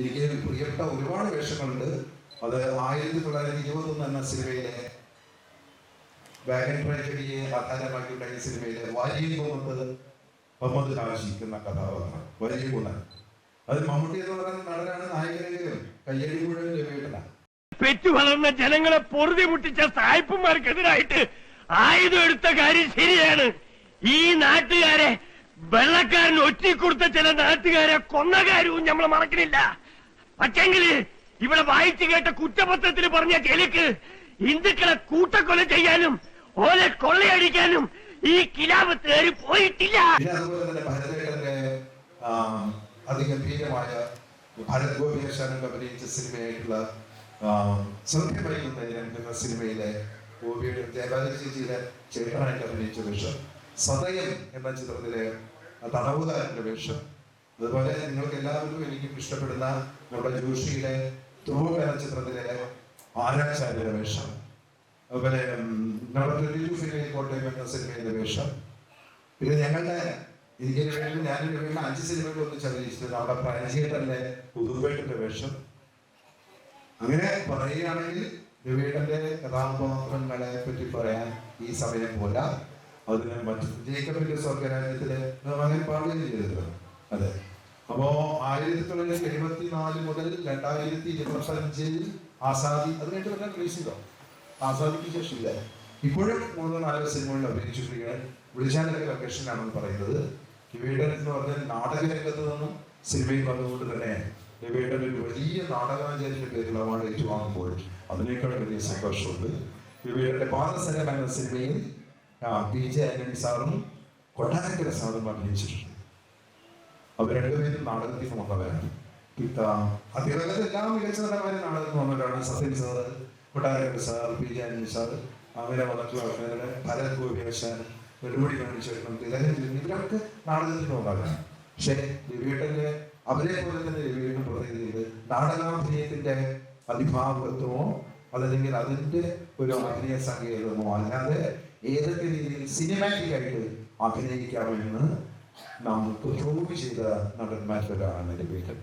എനിക്ക് പ്രിയപ്പെട്ട ഒരുപാട് വേഷങ്ങളുണ്ട്. അത് ആയിരത്തി തൊള്ളായിരത്തി ഇരുപത്തൊന്ന് എന്ന സിനിമയിലെ വാഗൻ ട്രാജഡിയെ ആധാരമാക്കിയുള്ള ഈ സിനിമയിലെ വാര്യം കൊന്നത് മുഹമ്മദ് ഹാജി എന്ന വലിയ കുന്നൻ അത് മമ്മൂട്ടി എന്ന് പറയുന്ന നടനാണ് നായകനെങ്കിലും കയ്യടി മുഴുവൻ രവിയേട്ടനാണ് പെറ്റു വളർന്ന ജനങ്ങളെ പൊറുതി മുട്ടിച്ച സായിപ്പുമാർക്കെതിരായിട്ട് ആയുധം എടുത്ത കാര്യം ശരിയാണ്. ഈ നാട്ടുകാരെ വെള്ളക്കാരൻ ഒറ്റിക്കൊടുത്ത ചില നാട്ടുകാരെ കൊന്ന കാര്യവും നമ്മൾ മറക്കണില്ല. പക്ഷെങ്കിൽ ഇവിടെ വായിച്ചു കേട്ട കുറ്റപത്രത്തിൽ പറഞ്ഞ ചെലുക്ക് ഹിന്ദുക്കളെ കൂട്ടക്കൊല ചെയ്യാനും ഓലെ കൊള്ളയടിക്കാനും ഈ കിലാപത്ത് തേറി പോയിട്ടില്ല. തന്നെ ഭരത് ഗോപികൃഷ്ണൻ അഭിനയിച്ച സിനിമയായിട്ടുള്ള ആ, സൗഖ്യമറിയുന്ന എന്ന സിനിമയിലെ ഗോപിയുടെ ദേവാലയ ചേച്ചിയിലെ ചേട്ടനായിട്ട് അഭിനയിച്ച വേഷം സതയം എന്ന ചിത്രത്തിലെ തടവുകാരന്റെ വേഷം അതുപോലെ നിങ്ങൾക്ക് എല്ലാവർക്കും എനിക്കും ഇഷ്ടപ്പെടുന്ന നമ്മുടെ ജോഷിയിലെ ധ്രുവ ചിത്രത്തിലെ ആരാചാര്യ വേഷം. അതുപോലെ നമ്മുടെ ടെലിവിഷനിലെ കോട്ടയം എന്ന സിനിമയിലെ വേഷം. പിന്നെ ഞങ്ങളുടെ ഇതിന് വേണ്ടി ഞാനൊരു വേണ്ടി അഞ്ച് സിനിമകൾ ഒന്നിച്ച് അഭിനയിച്ചത് നമ്മുടെ പരഞ്ചേട്ടന്റെ പുതുവേട്ടന്റെ വേഷം. അങ്ങനെ പറയുകയാണെങ്കിൽ രവിയേട്ടന്റെ കഥാപാത്രങ്ങളെ പറ്റി പറയാൻ ഈ സമയം പോല അതിന് മറ്റു ജേക്കബിന്റെ സ്വർഗരാജ്യത്തിൽ അങ്ങനെ പാടുകയും ചെയ്തിട്ടുണ്ട്. അതെ. ആയിരത്തി തൊള്ളായിരത്തി എഴുപത്തി നാല് മുതൽ രണ്ടായിരത്തി ഇരുപത്തി അഞ്ചിൽ ആസാദി അത് കഴിഞ്ഞിട്ട് റിലീസ് ചെയ്തോ ആസാദിക്ക് ശേഷമില്ല. ഇപ്പോഴും മൂന്നോ നാലോ സിനിമകളിൽ അഭിനയിച്ചിരിക്കുകയാണ്. വിളിച്ചാലൊക്കെ ലൊക്കേഷനാണെന്ന് പറയുന്നത്. രവിയേട്ടൻ എന്ന് പറഞ്ഞാൽ നാടകരംഗത്ത് നിന്നും സിനിമയിൽ വന്നതുകൊണ്ട് തന്നെ രവിയേട്ടൻ ഒരു വലിയ നാടകാചാര്യന്റെ പേരിലാണ് ഏറ്റുവാങ്ങുമ്പോൾ അതിനേക്കാൾ വലിയ സന്തോഷമുണ്ട്. രവിയേട്ടന്റെ പാദസരം എന്ന സിനിമയിൽ പി. ജെ. ആന്റണി സാറും കൊട്ടാരക്കര സാറും അഭിനയിച്ചിട്ടുണ്ട്. രണ്ടുപേരും നാടകത്തിൽ വന്നവരാണ്. അദ്ദേഹത്തിന്റെ എല്ലാ മികച്ച നടന്മാരും നാടകത്തിൽ വന്നവരാണ് Sathyan sir Kottarakkara sir P J Anil sir വന്നിട്ടുള്ള ആൾക്കാരുടെ ഭരത് ഗോപിയാശാൻ നെടുമുടി കാണിച്ചേട്ടൻ തിലകൻ ഇവരൊക്കെ നാടകത്തിൽ വന്നവരാണ്. പക്ഷേ രവിയേട്ടന്റെ അവരെ പോലെ തന്നെ രവിയേട്ടൻ പറയുന്നത് നാടകാഭിനയത്തിന്റെ അതിഭാവത്വമോ അതല്ലെങ്കിൽ അതിന്റെ ഒരു അഭിനയ സങ്കേതമോ അല്ലാതെ ഏതൊക്കെ രീതിയിൽ സിനിമാറ്റിക് ആയിട്ട് അഭിനയിക്കാമെന്ന് നമുക്ക് പ്രൂവ് ചെയ്ത നടന്മാരിലൊരാളാണ് രവിയേട്ടൻ